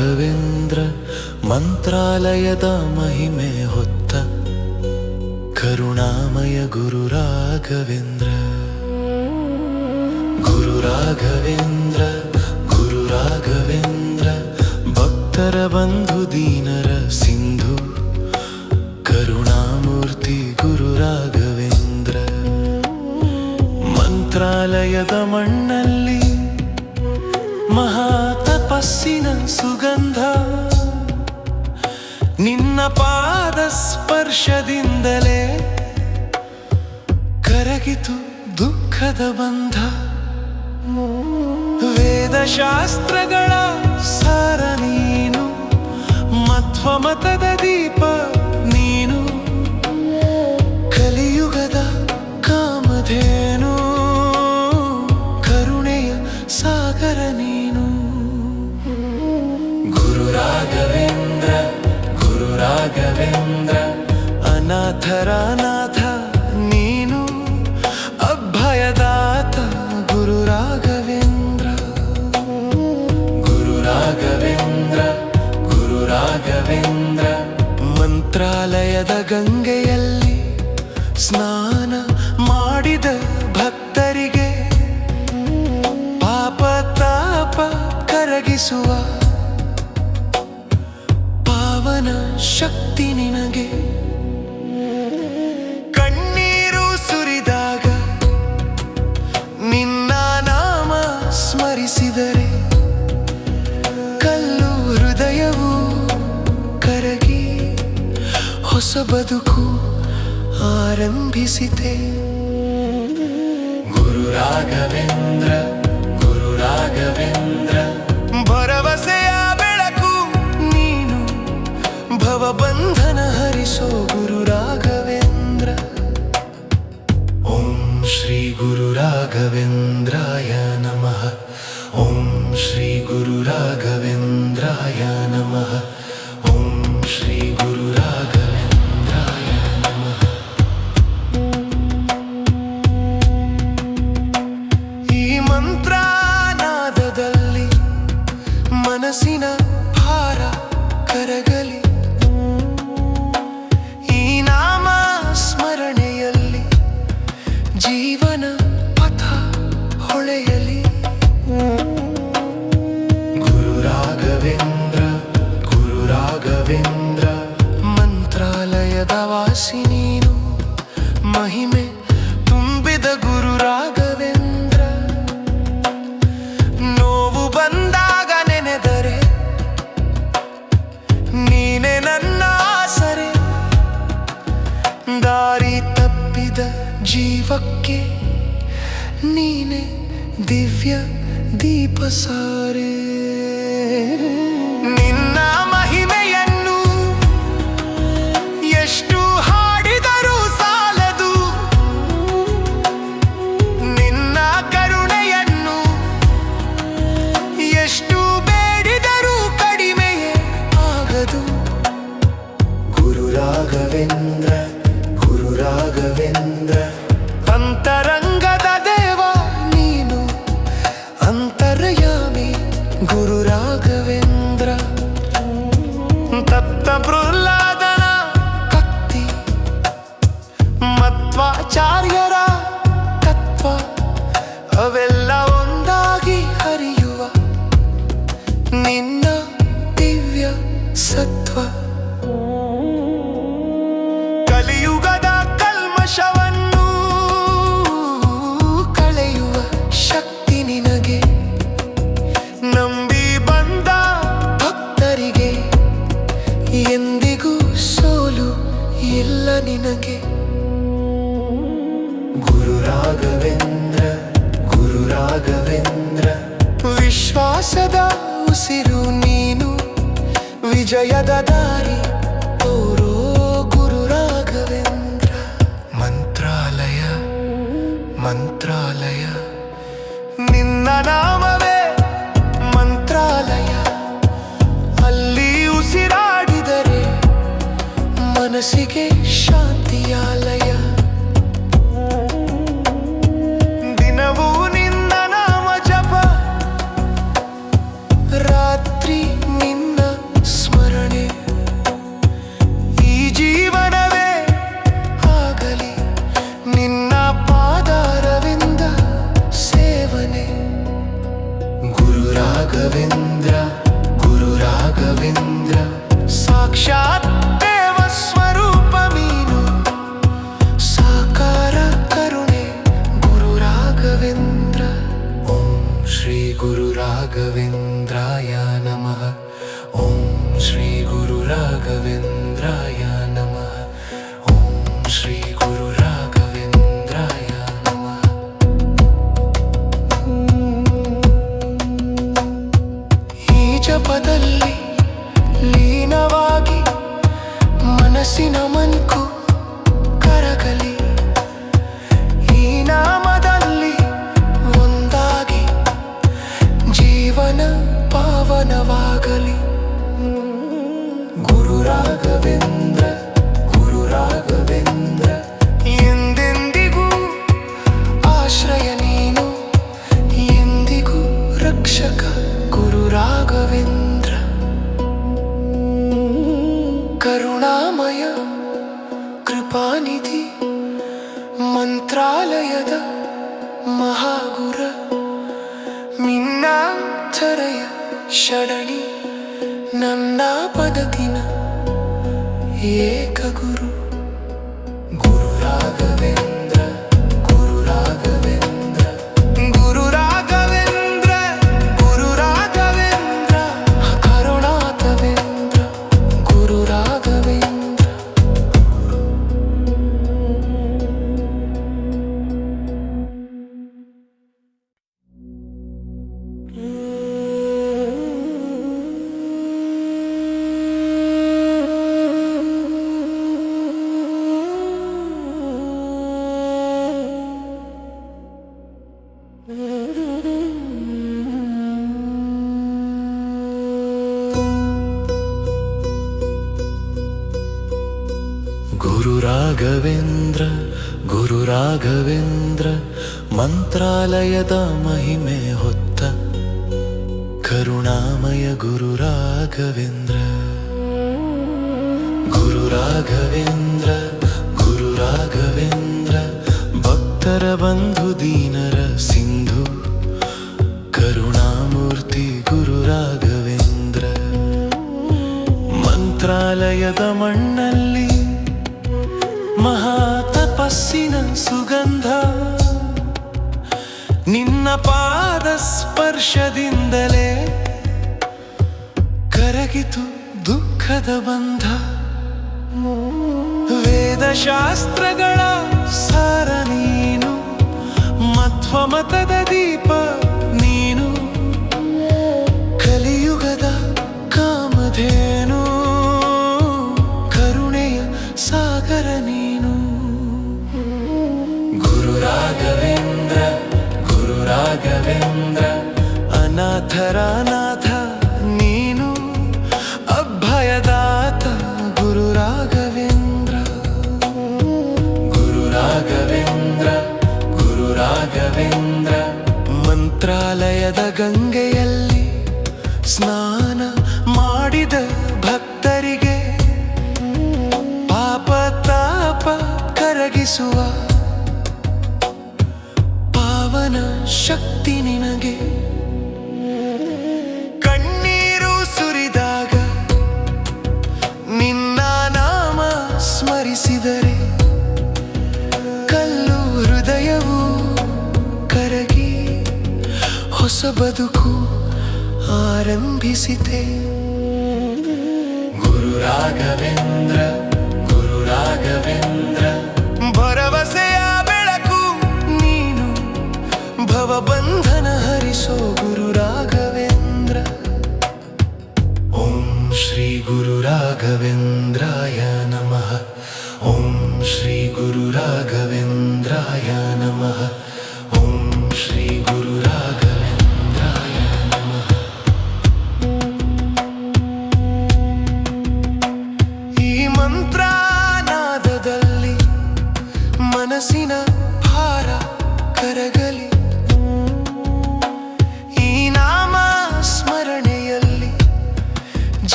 ರಾಘವೇಂದ್ರ ಮಂತ್ರಾಲಯದ ಮಹಿಮೆ ಹೊತ್ತ ಕರುಣಾಮಯ ಗುರು ರಾಘವೇಂದ್ರ. ಗುರು ರಾಘವೇಂದ್ರ ಗುರು ರಾಘವೇಂದ್ರ, ಭಕ್ತರ ಬಂಧು ದೀನರ ಸಿಂಧು, ಕರುಣಾಮೂರ್ತಿ ಗುರು ರಾಘವೇಂದ್ರ. ಮಂತ್ರಾಲಯದ ಮಣ್ಣಲ್ಲಿ ತಪಸ್ಸಿನ ಸುಗಂಧ. ನಿನ್ನ ಪಾದ ಸ್ಪರ್ಶದಿಂದಲೇ ಕರಗಿತು ದುಃಖದ ಬಂಧ. ವೇದಶಾಸ್ತ್ರಗಳ ಸಾರ ನೀನು ಮಧ್ವಮತದ ದೀಪ ನೀನು. ರಾಘವೇಂದ್ರ ಅನಾಥರ ನಾಥ ನೀನು ಅಭಯದಾತ ಗುರು ರಾಘವೇಂದ್ರ ಗುರು ರಾಘವೇಂದ್ರ ಗುರು ರಾಘವೇಂದ್ರ ಮಂತ್ರಾಲಯದ ಗಂಗೆಯಲ್ಲಿ ಸ್ನಾನ ಮಾಡಿದ ಭಕ್ತರಿಗೆ ಪಾಪ ತಾಪ ಕರಗಿಸುವ ಶಕ್ತಿ ನಿನಗೆ. ಕಣ್ಣೀರು ಸುರಿದಾಗ ನಿನ್ನ ನಾಮ ಸ್ಮರಿಸಿದರೆ ಕಲ್ಲು ಹೃದಯವು ಕರಗಿ ಹೊಸ ಬದುಕು ಆರಂಭಿಸಿದೆ. ಗುರು ರಾಘವೇಂದ್ರ ಗುರು ರಾಘವೇಂದ್ರ तव बन्धन हरिषो गुरुराघवेन्द्र ॐ श्रीगुरुराघवेन्द्राय नमः। ॐ श्रीगुरुराघव ಮಂತ್ರಾಲಯದ ವಾಸಿ ನೀನು. ಮಹಿಮೆ ತುಂಬಿದ ಗುರು ರಾಘವೇಂದ್ರ. ನೋವು ಬಂದಾಗ ನೆನೆದರೆ. ನೀನೆ ನನ್ನ ಆಸರೆ. ದಾರಿ ತಪ್ಪಿದ ಜೀವಕ್ಕೆ ನೀನೆ ದಿವ್ಯ ದೀಪ ಸಾರೆ ಗುರು ರಾಘವೇಂದ್ರ ಪ್ರಹ್ಲಾದನ ಕತ್ತಿ ಮತ್ವಾಚಾರ್ಯರ ತತ್ವ, ಅವೆಲ್ಲ ಒಂದಾಗಿ ಹರಿಯುವ ನಿನ್ನ ದಿವ್ಯ ಸತ್ವ. ಕಲಿಯುಗದ ಕಲ್ಮಶವನ್ನು ಕಳೆಯುವ ಶಕ್ತಿ ನಿನಗೆ. ನಿನಗೆ. ಗುರು ರಾಘವೇಂದ್ರ ಗುರು ರಾಘವೇಂದ್ರ, ವಿಶ್ವಾಸದ ಉಸಿರು ನೀನು, ವಿಜಯದ ದಾರಿ ತೋರೋ ಗುರು ರಾಘವೇಂದ್ರ. ಮಂತ್ರಾಲಯ ಮಂತ್ರಾಲಯ, ನಿನ್ನ ನಾಮವೇ ಮಂತ್ರಾಲಯ. ಅಲ್ಲಿ ಉಸಿರಾಡಿದರೆ ಮನಸ್ಸಿಗೆ ನನ್ನ ಪದತಿನ ಏಕಗುರು ರಾಘವೇಂದ್ರ, ಗುರು ರಾಘವೇಂದ್ರ, ಮಂತ್ರಾಲಯದ ಮಹಿಮೆ ಹೊತ್ತ ಕರುಣಾಮಯ ಗುರು ರಾಘವೇಂದ್ರ. ಗುರು ರಾಘವೇಂದ್ರ ಗುರು ರಾಘವೇಂದ್ರ, ಭಕ್ತರ ಬಂಧು ದೀನರ ಸಿಂಧು, ಕರುಣಾಮೂರ್ತಿ ಗುರು ರಾಘವೇಂದ್ರ. ಮಂತ್ರಾಲಯದ ಮಣ್ಣಲ್ಲಿ ತಪಸ್ಸಿನ ಸುಗಂಧ. ನಿನ್ನ ಪಾದ ಸ್ಪರ್ಶದಿಂದಲೇ ಕರಗಿತು ದುಃಖದ ಬಂಧ. ವೇದಶಾಸ್ತ್ರಗಳ ಸಾರ ನೀನು. ಮಧ್ವಮತದ ದೀಪ ರಾಘವೇಂದ್ರ ಅನಾಥರ ನಾಥ ನೀನು, ಅಭಯದಾತ ಗುರು ರಾಘವೇಂದ್ರ. ಗುರು ರಾಘವೇಂದ್ರ ಗುರು ರಾಘವೇಂದ್ರ, ಮಂತ್ರಾಲಯದ ಗಂಗೆಯಲ್ಲಿ ಸ್ನಾನ ಮಾಡಿದ ಭಕ್ತರಿಗೆ ಪಾಪ ತಾಪ ಕರಗಿಸುವ ಶಕ್ತಿ ನಿನಗೆ. ಕಣ್ಣೀರು ಸುರಿದಾಗ ನಿನ್ನ ನಾಮ ಸ್ಮರಿಸಿದರೆ ಕಲ್ಲು ಹೃದಯವು ಕರಗಿ ಹೊಸ ಬದುಕು ಆರಂಭಿಸಿದೆ ಗುರು ರಾಘವೇಂದ್ರ ಗುರು ರಾಘವೇಂದ್ರ ಭವಬಂಧನ ಹರಿಸೋ ಗುರು ರಾಘವೇಂದ್ರ ಓಂ ಶ್ರೀ ಗುರು ರಾಘವೇಂದ್ರಾಯ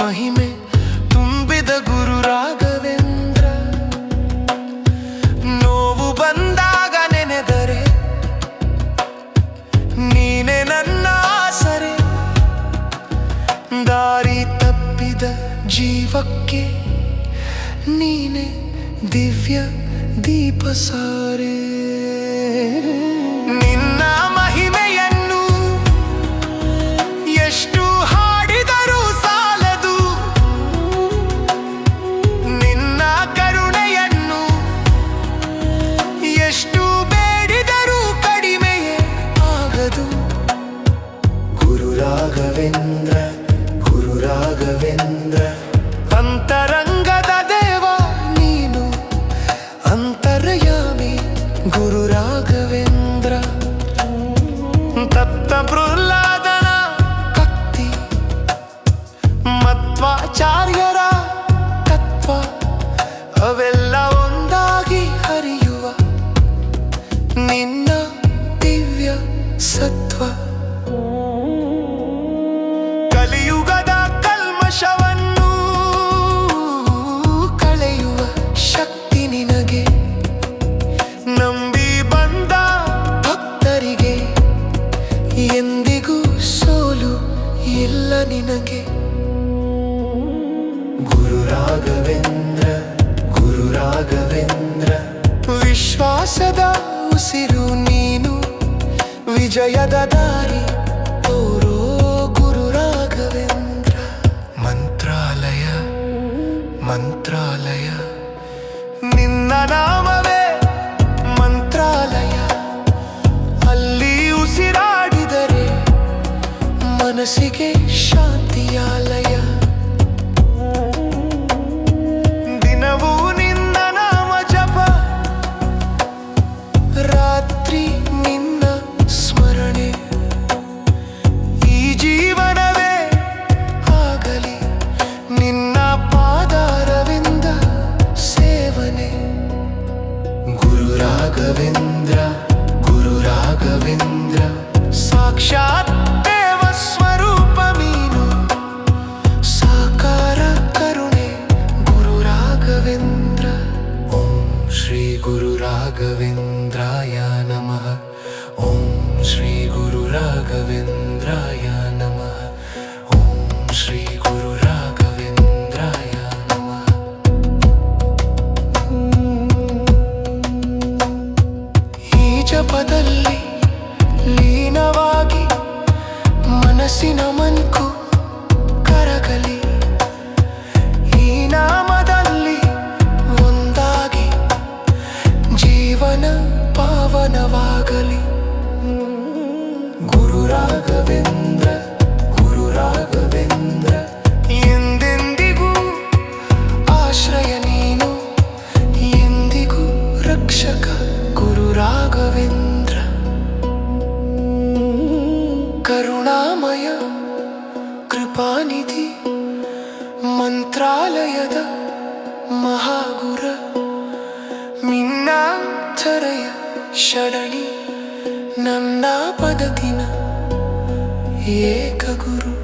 ಮಹಿಮೆ ತುಂಬಿದ ಗುರು ರಾಘವೇಂದ್ರ. ನೋವು ಬಂದಾಗ ನೆನೆದರೆ ನೀನೆ ನನ್ನ ಆಸರೆ. ದಾರಿ ತಪ್ಪಿದ ಜೀವಕ್ಕೆ ನೀನೆ ದಿವ್ಯ ದೀಪ ಸಾರೇ. будто просто. ವಿಜಯದ ದಾರಿ ತೋರೋ ಗುರು ರಾಘವೇಂದ್ರ. ಮಂತ್ರಾಲಯ ಮಂತ್ರಾಲಯ. ನಿನ್ನ ನಾಮವೇ ಮಂತ್ರಾಲಯ. ಅಲ್ಲಿ ಉಸಿರಾಡಿದರೆ ಮನಸ್ಸಿಗೆ ಏಕಗುರು